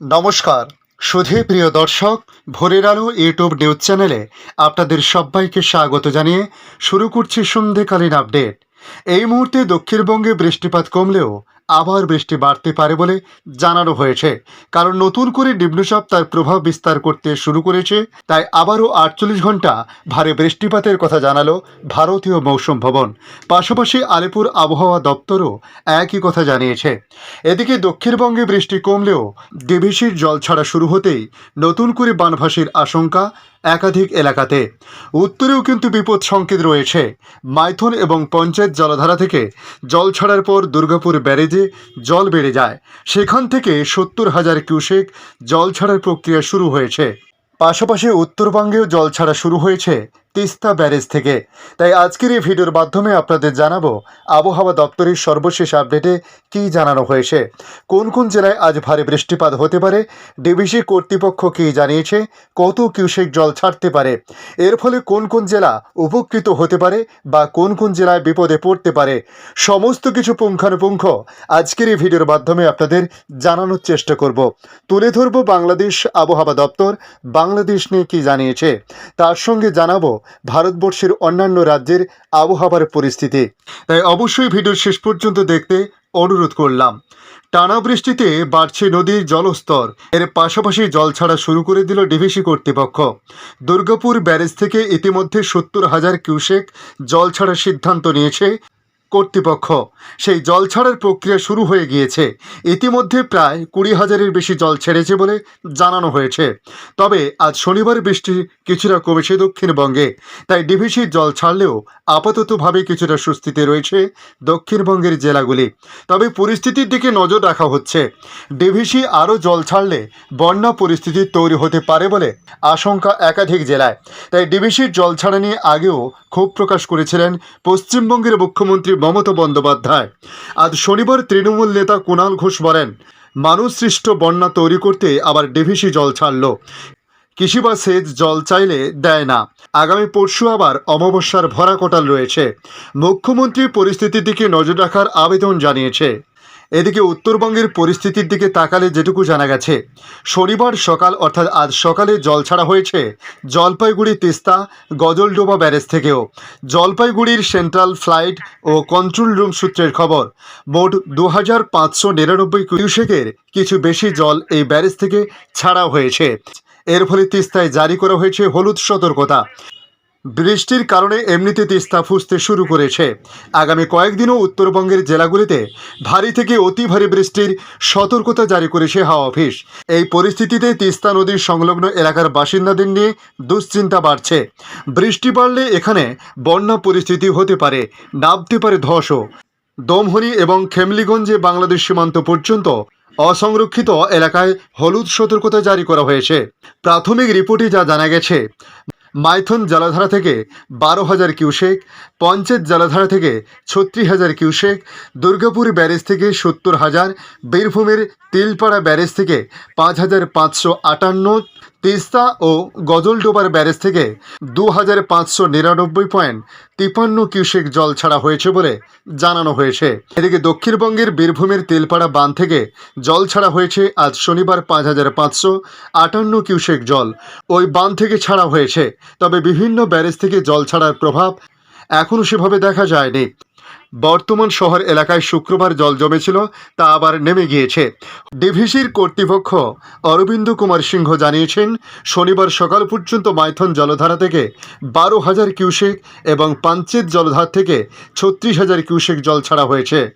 নমস্কার। সুধী প্রিয় দর্শক, ভোরের আলো ইউটিউব নিউজ চ্যানেলে আপনাদের সবাইকে স্বাগত জানিয়ে শুরু করছি সন্ধেকালীন আপডেট। এই মুহূর্তে দক্ষিণবঙ্গে বৃষ্টিপাত কমলেও আবার বৃষ্টি বাড়তে পারে বলে জানানো হয়েছে। কারণ নতুন করে নিম্নচাপ তার প্রভাব বিস্তার করতে শুরু করেছে, তাই আবারও আটচল্লিশ ঘণ্টা ভারী বৃষ্টিপাতের কথা জানালো ভারতীয় মৌসুম ভবন। পাশাপাশি আলিপুর আবহাওয়া দপ্তরও একই কথা জানিয়েছে। এদিকে দক্ষিণবঙ্গে বৃষ্টি কমলেও ডিভিসির জল ছাড়া শুরু হতেই নতুন করে বানভাসির আশঙ্কা একাধিক এলাকাতে। উত্তরেও কিন্তু বিপদ সংকেত রয়েছে। মাইথন এবং পঞ্চায়েত জলধারা থেকে জল ছাড়ার পর দুর্গাপুর ব্যারেজে জল বেড়ে যায়, সেখান থেকে সত্তর হাজার কিউসেক জল ছাড়ার প্রক্রিয়া শুরু হয়েছে। পাশাপাশি উত্তরবঙ্গেও জল ছাড়া শুরু হয়েছে। তিস্তা ব্যারেজ থেকে। তাই আজকের এই ভিডিওর মাধ্যমে আপনাদের জানাব, আবহাওয়া দপ্তরের সর্বশেষ আপডেটে কী জানানো হয়েছে? কোন কোন জেলায় আজ ভারী বৃষ্টিপাত হতে পারে? ডিবিসি কর্তৃপক্ষ কী জানিয়েছে? কত কিউসেক জল ছাড়তে পারে? এর ফলে কোন কোন জেলা উপকৃত হতে পারে বা কোন কোন জেলায় বিপদে পড়তে পারে? সমস্ত কিছু পুঙ্খানুপুঙ্খ আজকের এই ভিডিওর মাধ্যমে আপনাদের জানানোর চেষ্টা করব। তুলে ধরব বাংলাদেশ আবহাওয়া দপ্তর, বাংলাদেশ নিয়ে কী জানিয়েছে? তার সঙ্গে জানাব ভারতবর্ষের অন্যান্য রাজ্যের আবহাওয়ার পরিস্থিতি। তাই অবশ্যই ভিডিও শেষ পর্যন্ত দেখতে অনুরোধ করলাম। টানা বৃষ্টিতে বাড়ছে নদীর জলস্তর। এর পাশাপাশি জল ছাড়া শুরু করে দিল ডিভিসি কর্তৃপক্ষ। দুর্গাপুর ব্যারেজ থেকে ইতিমধ্যে সত্তর হাজার কিউসেক জল ছাড়ার সিদ্ধান্ত নিয়েছে কর্তৃপক্ষ। সেই জল ছাড়ার প্রক্রিয়া শুরু হয়ে গিয়েছে। ইতিমধ্যে প্রায় কুড়ি হাজারের বেশি জল ছেড়েছে বলে জানানো হয়েছে। তবে আজ শনিবার বৃষ্টি কিছুটা কমেছে দক্ষিণবঙ্গে। তাই ডিভিসির জল ছাড়লেও আপাততভাবে কিছুটা সুস্থিতে রয়েছে দক্ষিণবঙ্গের জেলাগুলি। তবে পরিস্থিতির দিকে নজর রাখা হচ্ছে। ডিভিসি আরও জল ছাড়লে বন্যা পরিস্থিতি তৈরি হতে পারে বলে আশঙ্কা একাধিক জেলায়। তাই ডিভিসির জল ছাড়া নিয়ে আগেও ক্ষোভ প্রকাশ করেছিলেন পশ্চিমবঙ্গের মুখ্যমন্ত্রী মমতা বন্দ্যোপাধ্যায়। আজ শনিবার তৃণমূল নেতা কুণাল ঘোষ বলেন মানুষ সৃষ্ট বন্যা তৈরি করতে আবার ডিভিসি জল ছাড়ল। কৃষি বা সেচ জল চাইলে দেয় না। আগামী পরশু আবার অমাবস্যার ভরা কোটাল রয়েছে। মুখ্যমন্ত্রী পরিস্থিতির দিকে নজর রাখার আবেদন জানিয়েছে। এদিকে উত্তরবঙ্গের পরিস্থিতির দিকে তাকালে যেটুকু জানা গেছে, শনিবার সকাল অর্থাৎ আজ সকালে জল ছাড়া হয়েছে জলপাইগুড়ি, তিস্তা, গজলডোবা ব্যারেজ থেকেও। জলপাইগুড়ির সেন্ট্রাল ফ্লাইট ও কন্ট্রোল রুম সূত্রের খবর, মোট দু হাজার পাঁচশো নিরানব্বই কিউসেকের কিছু বেশি জল এই ব্যারেজ থেকে ছাড়া হয়েছে। এর ফলে তিস্তায় জারি করা হয়েছে হলুদ সতর্কতা। বৃষ্টির কারণে এমনিতে তিস্তা ফুসতে শুরু করেছে। আগামী কয়েকদিনও উত্তরবঙ্গের জেলাগুলিতে ভারী থেকে অতি ভারী বৃষ্টির সতর্কতা জারি করেছে হাওয়া অফিস। এই পরিস্থিতিতে তিস্তা নদীর সংলগ্ন এলাকার বাসিন্দাদের নিয়ে দুশ্চিন্তা বাড়ছে। বৃষ্টি বাড়লে এখানে বন্যা পরিস্থিতি হতে পারে, নামতে পারে ধসও। দমহনি এবং খেমলিগঞ্জে বাংলাদেশ সীমান্ত পর্যন্ত অসংরক্ষিত এলাকায় হলুদ সতর্কতা জারি করা হয়েছে। প্রাথমিক রিপোর্টে যা জানা গেছে মাইথন জলাধারা থেকে বারো হাজার কিউসেক, পঞ্চেত জলাধারা থেকে ছত্রিশ হাজার কিউসেক, দুর্গাপুর ব্যারেজ থেকে সত্তর হাজার, বীরভূমের তিলপাড়া ব্যারেজ থেকে পাঁচ হাজার পাঁচশো আটান্ন তিস্তা ও গজলডোবার ব্যারেজ থেকে দু হাজার পাঁচশো নিরানব্বই পয়েন্ট তিপান্ন কিউসেক জল ছাড়া হয়েছে বলে জানানো হয়েছে। এদিকে দক্ষিণবঙ্গের বীরভূমের তেলপাড়া বাঁধ থেকে জল ছাড়া হয়েছে আজ শনিবার পাঁচ হাজার পাঁচশো আটান্ন কিউসেক জল। ওই বাঁধ থেকে ছাড়া হয়েছে। তবে বিভিন্ন ব্যারেজ থেকে জল ছাড়ার প্রভাব এখনও সেভাবে দেখা যায়নি। বর্তমান শহর এলাকায় শুক্রবার জল জমেছিল, তা আবার নেমে গিয়েছে। ডিভিসির কর্তৃপক্ষ অরবিন্দ কুমার সিংহ জানিয়েছেন, শনিবার সকাল পর্যন্ত মাইথন জলধারা থেকে বারো হাজার কিউসেক এবং পাঞ্চেত জলধার থেকে ছত্রিশ হাজার কিউসেক জল ছাড়া হয়েছে।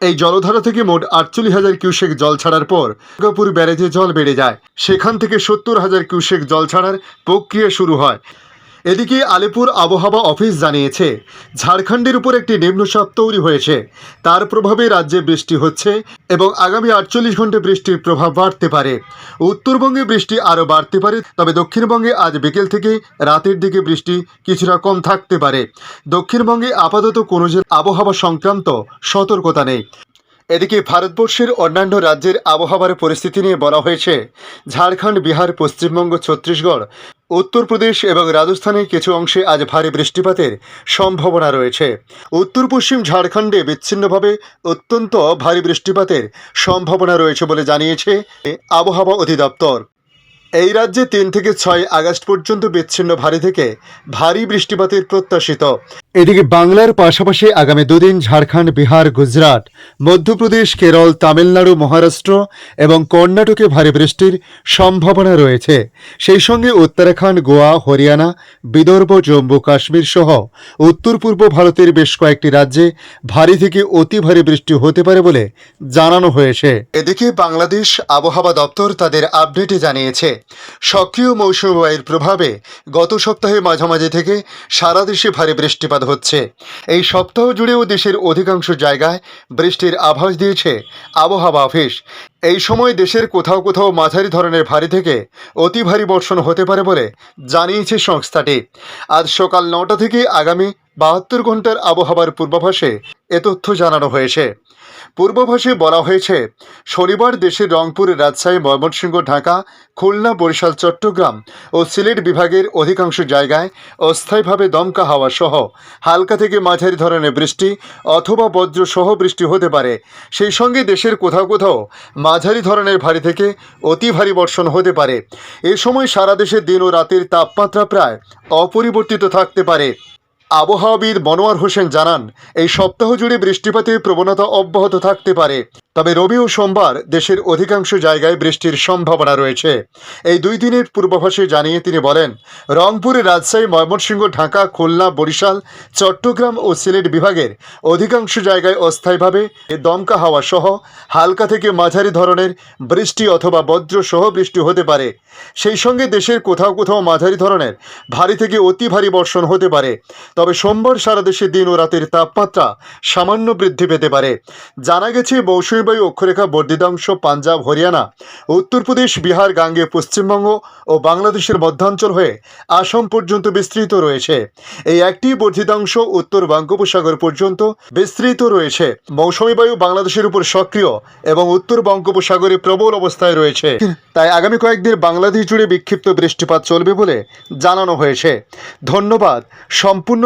এই জলধারা থেকে মোট আটচল্লিশ হাজার কিউসেক জল ছাড়ার পর দুর্গাপুর ব্যারেজে জল বেড়ে যায়। সেখান থেকে সত্তর হাজার কিউসেক জল ছাড়ার প্রক্রিয়া শুরু হয়। এদিকে আলিপুর আবহাওয়া অফিস জানিয়েছে, ঝাড়খণ্ডের উপর একটি নিম্নচাপ তৈরি হয়েছে। তার প্রভাবে রাজ্যে বৃষ্টি হচ্ছে এবং আগামী আটচল্লিশ ঘণ্টা বৃষ্টির প্রভাব বাড়তে পারে। উত্তরবঙ্গে বৃষ্টি আরও বাড়তে পারে, তবে দক্ষিণবঙ্গে আজ বিকেল থেকে রাতের দিকে বৃষ্টি কিছুটা কম থাকতে পারে। দক্ষিণবঙ্গে আপাতত কোনো যে আবহাওয়া সংক্রান্ত সতর্কতা নেই। এদিকে ভারতবর্ষের অন্যান্য রাজ্যের আবহাওয়ার পরিস্থিতি নিয়ে বলা হয়েছে, ঝাড়খণ্ড, বিহার, পশ্চিমবঙ্গ, ছত্তিশগড় উত্তরপ্রদেশ এবং রাজস্থানের কিছু অংশে আজ ভারী বৃষ্টিপাতের সম্ভাবনা রয়েছে। উত্তর পশ্চিম ঝাড়খণ্ডে বিচ্ছিন্নভাবে অত্যন্ত ভারী বৃষ্টিপাতের সম্ভাবনা রয়েছে বলে জানিয়েছে আবহাওয়া অধিদপ্তর। এই রাজ্যে তিন থেকে ছয় আগস্ট পর্যন্ত বিচ্ছিন্ন ভারী থেকে ভারী বৃষ্টিপাতের প্রত্যাশিত। এদিকে বাংলার পাশাপাশি আগামী দুদিন ঝাড়খণ্ড বিহার গুজরাট মধ্যপ্রদেশ কেরল তামিলনাড়ু মহারাষ্ট্র এবং কর্ণাটকে ভারী বৃষ্টির সম্ভাবনা রয়েছে। সেই সঙ্গে উত্তরাখণ্ড গোয়া হরিয়ানা বিদর্ভ জম্মু কাশ্মীর সহ উত্তর পূর্ব ভারতের বেশ কয়েকটি রাজ্যে ভারী থেকে অতি ভারী বৃষ্টি হতে পারে বলে জানানো হয়েছে। এদিকে বাংলাদেশ আবহাওয়া দপ্তর তাদের আপডেটে জানিয়েছে। সক্রিয় মৌসুমী বায়ুর প্রভাবে গত সপ্তাহে মাঝামাঝি থেকে সারা দেশে ভারী বৃষ্টিপাত হচ্ছে। এই সপ্তাহ জুড়েও দেশের অধিকাংশ জায়গায় বৃষ্টির আভাস দিয়েছে আবহাওয়া অফিস। এই সময় দেশের কোথাও কোথাও মাঝারি ধরনের ভারী থেকে অতি ভারী বর্ষণ হতে পারে বলে জানিয়েছে সংস্থাটি। আজ সকাল নটা থেকে আগামী বাহাত্তর ঘণ্টার আবহাওয়ার পূর্বাভাসে এ তথ্য জানানো হয়েছে। পূর্বাভাসে বলা হয়েছে, শনিবার দেশের রংপুর, রাজশাহী, ময়মনসিংহ, ঢাকা, খুলনা, বরিশাল, চট্টগ্রাম ও সিলেট বিভাগের অধিকাংশ জায়গায় অস্থায়ীভাবে দমকা হাওয়া সহ হালকা থেকে মাঝারি ধরনের বৃষ্টি অথবা বজ্র সহ বৃষ্টি হতে পারে। সেই সঙ্গে দেশের কোথাও কোথাও মাঝারি ধরনের ভারী থেকে অতি ভারী বর্ষণ হতে পারে। এ সময় সারা দেশে দিন ও রাতের তাপমাত্রা প্রায় অপরিবর্তিত থাকতে পারে। আবহাওয়াবিদ মনোয়ার হোসেন জানান, এই সপ্তাহ জুড়ে বৃষ্টিপাতের প্রবণতা অব্যাহত থাকতে পারে। তবে রবি ও সোমবার দেশের অধিকাংশ জায়গায় বৃষ্টির সম্ভাবনা রয়েছে। এই দুই দিনের পূর্বাভাসে জানিয়ে তিনি বলেন, রংপুর, রাজশাহী, ময়মনসিংহ, ঢাকা, খুলনা, বরিশাল, চট্টগ্রাম ও সিলেট বিভাগের অধিকাংশ জায়গায় অস্থায়ীভাবে দমকা হাওয়া সহ হালকা থেকে মাঝারি ধরনের বৃষ্টি অথবা বজ্র সহ বৃষ্টি হতে পারে। সেই সঙ্গে দেশের কোথাও কোথাও মাঝারি ধরনের ভারী থেকে অতি ভারী বর্ষণ হতে পারে। তবে সোমবার সারা দেশে দিন ও রাতের তাপমাত্রা সামান্য বৃদ্ধি পেতে পারে। জানা গেছে মৌসুমী বায়ু অক্ষরেখা বর্ধিতাংশ পাঞ্জাব, হরিয়ানা, উত্তরপ্রদেশ, বিহার, গাঙ্গে, পশ্চিমবঙ্গ ও বাংলাদেশের মধ্যাঞ্চল হয়ে আসাম পর্যন্ত বিস্তৃত রয়েছে। এই একটি বর্ধিতাংশ উত্তর বঙ্গোপসাগর পর্যন্ত বিস্তৃত রয়েছে। মৌসুমী বায়ু বাংলাদেশের উপর সক্রিয় এবং উত্তর বঙ্গোপসাগরে প্রবল অবস্থায় রয়েছে। তাই আগামী কয়েকদিন বাংলাদেশ জুড়ে বিক্ষিপ্ত বৃষ্টিপাত চলবে বলে জানানো হয়েছে। ধন্যবাদ। সম্পূর্ণ